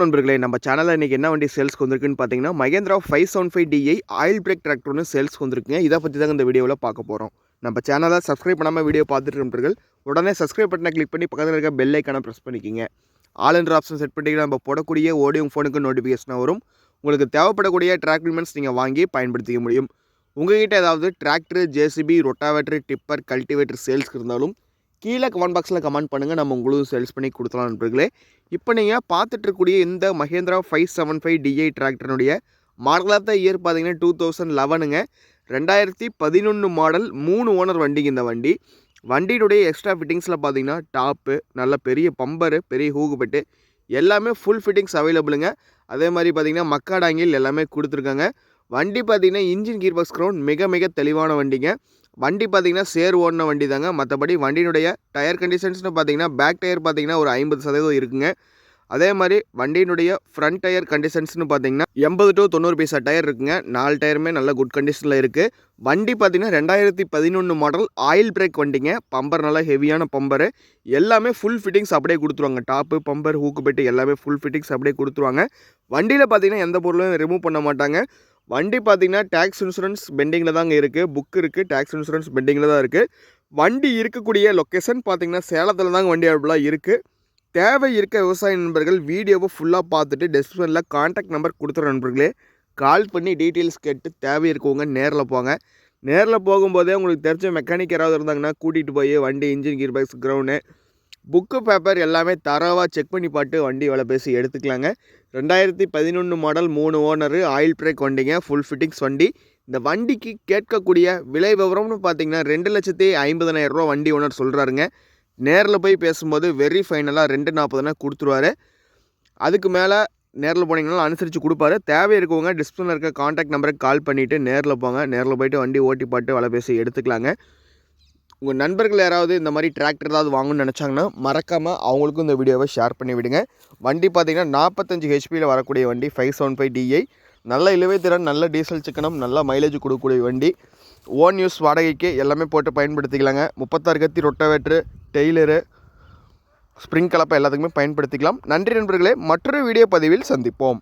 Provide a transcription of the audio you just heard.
நண்பர்களே நம்ம சேனலில் இன்றைக்கி என்ன வண்டி சேல்ஸ்க்கு வந்திருக்குன்னு பார்த்தீங்கன்னா Mahindra five seven five DI oil brake டிராக்டர்னு sales சேல்ஸ்க்கு வந்திருக்குங்க. இதை பற்றி தாங்க இந்த வீடியோவில் பார்க்க போகிறோம் நம்ம சேனலை சப்ஸ்கிரைப் பண்ணாமல் வீடியோ பார்த்துட்டு நண்பர்கள் உடனே சப்ஸ்கிரைப் பட்டனை கிளிக் பண்ணி பக்கத்தில் இருக்க பெல் ஐக்கானை ப்ரெஸ் பண்ணிக்கிங்க. ஆல் என்ற ஆப்ஷன் செட் பண்ணிட்டீங்கன்னா நம்ம போடக்கூடிய ஓடியும் ஃபோனுக்கு நோட்டிஃபிகேஷனாக வரும். உங்களுக்கு தேவைப்படக்கூடிய டிராக்மெண்ட்ஸ் நீங்கள் வாங்கி பயன்படுத்திக்க முடியும். உங்ககிட்ட ஏதாவது tractor JCB rotavator tipper cultivator சேல்ஸ்க்கு இருந்தாலும் கீழே கமெண்ட் பாக்ஸில் கமெண்ட் பண்ணுங்கள் நம்ம உங்களுக்கு சேல்ஸ் பண்ணி கொடுத்தலாம் நண்பர்களே. இப்போ நீங்கள் பார்த்துட்ருக்கக்கூடிய இந்த Mahindra five seven five DI டிராக்டருடைய model of the year பார்த்தீங்கன்னா டூ தௌசண்ட் லெவனுங்க ரெண்டாயிரத்தி பதினொன்று மாடல் மூணு ஓனர் வண்டிங்க இந்த வண்டி. வண்டியினுடைய எக்ஸ்ட்ரா ஃபிட்டிங்ஸில் பார்த்தீங்கன்னா டாப்பு நல்ல பெரிய பம்பரு பெரிய ஹூகுபெட்டு எல்லாமே ஃபுல் ஃபிட்டிங்ஸ் அவைலபிளுங்க அதே மாதிரி பார்த்தீங்கன்னா மக்காடாங்கில் எல்லாமே கொடுத்துருக்காங்க. வண்டி பார்த்தீங்கன்னா இன்ஜின் கீர் பாக்ஸ் க்ரௌண்ட் மிக மிக தெளிவான வண்டிங்க. வண்டி பார்த்தீங்கன்னா சேர் ஓடின வண்டி தாங்க. மற்றபடி வண்டியினுடைய டயர் கண்டிஷன்ஸ்னு பார்த்தீங்கன்னா பேக் டயர் பார்த்தீங்கன்னா ஒரு ஐம்பது சதவீதம் இருக்குங்க. அதே மாதிரி வண்டியினுடைய ஃப்ரண்ட் டயர் கண்டிஷன்ஸ்னு பார்த்தீங்கன்னா எண்பது டு தொண்ணூறு பைசா டயர் இருக்குங்க. நாலு டயருமே நல்ல குட் கண்டிஷனில் இருக்குது வண்டி பார்த்தீங்கன்னா ரெண்டாயிரத்தி பதினொன்று மாடல் ஆயில் பிரேக் வண்டிங்க. பம்பர் நல்லா ஹெவியான பம்பரு எல்லாமே ஃபுல் ஃபிட்டிங்ஸ் அப்படியே கொடுத்துருவாங்க. டாப்பு பம்பர் ஹூக்கு பெட்டு எல்லாமே ஃபுல் ஃபிட்டிங்ஸ் அப்படியே கொடுத்துருவாங்க. வண்டியில் பார்த்தீங்கன்னா எந்த பொருளும் ரிமூவ் பண்ண மாட்டாங்க. வண்டி பார்த்தீங்கன்னா டேக்ஸ் இன்சூரன்ஸ் பெண்டிங்கில் தாங்க இருக்குது புக் இருக்குது டேக்ஸ் இன்சூரன்ஸ் பெண்டிங்கில் தான் இருக்குது வண்டி இருக்கக்கூடிய லொக்கேஷன் பார்த்தீங்கன்னா சேலத்தில் தாங்க வண்டி அவைலபிளாக இருக்குது தேவை இருக்க விவசாய நண்பர்கள் வீடியோவை ஃபுல்லாக பார்த்துட்டு டெஸ்கிரிப்ஷனில் காண்டாக்ட் நம்பர் கொடுத்துற நண்பர்களே கால் பண்ணி டீட்டெயில்ஸ் கேட்டு தேவை இருக்கவங்க நேரில் போங்க. நேரில் போகும்போதே உங்களுக்கு தெரிஞ்ச மெக்கானிக் யாராவது இருந்தாங்கன்னா கூட்டிகிட்டு போய் வண்டி engine gear box ground book paper எல்லாமே தரவாக செக் பண்ணி பார்த்து வண்டி விலை பேசி எடுத்துக்கலாங்க. ரெண்டாயிரத்தி பதினொன்று மாடல் மூணு ஓனரு ஆயில் பிரேக் வண்டிங்க ஃபுல் ஃபிட்டிங்ஸ் வண்டி. இந்த வண்டிக்கு கேட்கக்கூடிய விலை விவரம்னு பார்த்தீங்கன்னா ரெண்டு லட்சத்தி ஐம்பதனாயிரம் ரூபா வண்டி ஓனர் சொல்கிறாருங்க நேரில் போய் பேசும்போது வெரி ஃபைனலாக ரெண்டு நாற்பதுனா கொடுத்துருவாரு. அதுக்கு மேலே நேரில் போனீங்கனாலும் அனுசரித்து கொடுப்பாரு. தேவை இருக்கவங்க டிஸ்பிளில் இருக்க காண்டாக்ட் நம்பருக்கு கால் பண்ணிவிட்டு நேரில் போங்க. நேரில் போயிட்டு வண்டி ஓட்டி பாட்டு விலை பேசி எடுத்துக்கலாங்க. உங்கள் நண்பர்கள் யாராவது இந்த மாதிரி டிராக்டர் ஏதாவது வாங்கணும்னு நினச்சாங்கன்னா மறக்காமல் அவங்களுக்கும் இந்த வீடியோவை ஷேர் பண்ணி விடுங்க. வண்டி பார்த்தீங்கன்னா நாற்பத்தஞ்சு ஹெச்பியில் வரக்கூடிய வண்டி ஃபைவ் செவன் ஃபைவ் டிஐ நல்ல இழுவை திறன் நல்ல டீசல் சிக்கனம் நல்ல மைலேஜ் கொடுக்கக்கூடிய வண்டி. ஓன் யூஸ் வாடகைக்கு எல்லாமே போட்டு பயன்படுத்திக்கலாங்க. முப்பத்தாறு கத்தி ரொட்டவேட்ரு டெய்லரு ஸ்ப்ரிங் கலப்பை எல்லாத்துக்குமே பயன்படுத்திக்கலாம். நன்றி நண்பர்களே மற்றொரு வீடியோ பதிவில் சந்திப்போம்.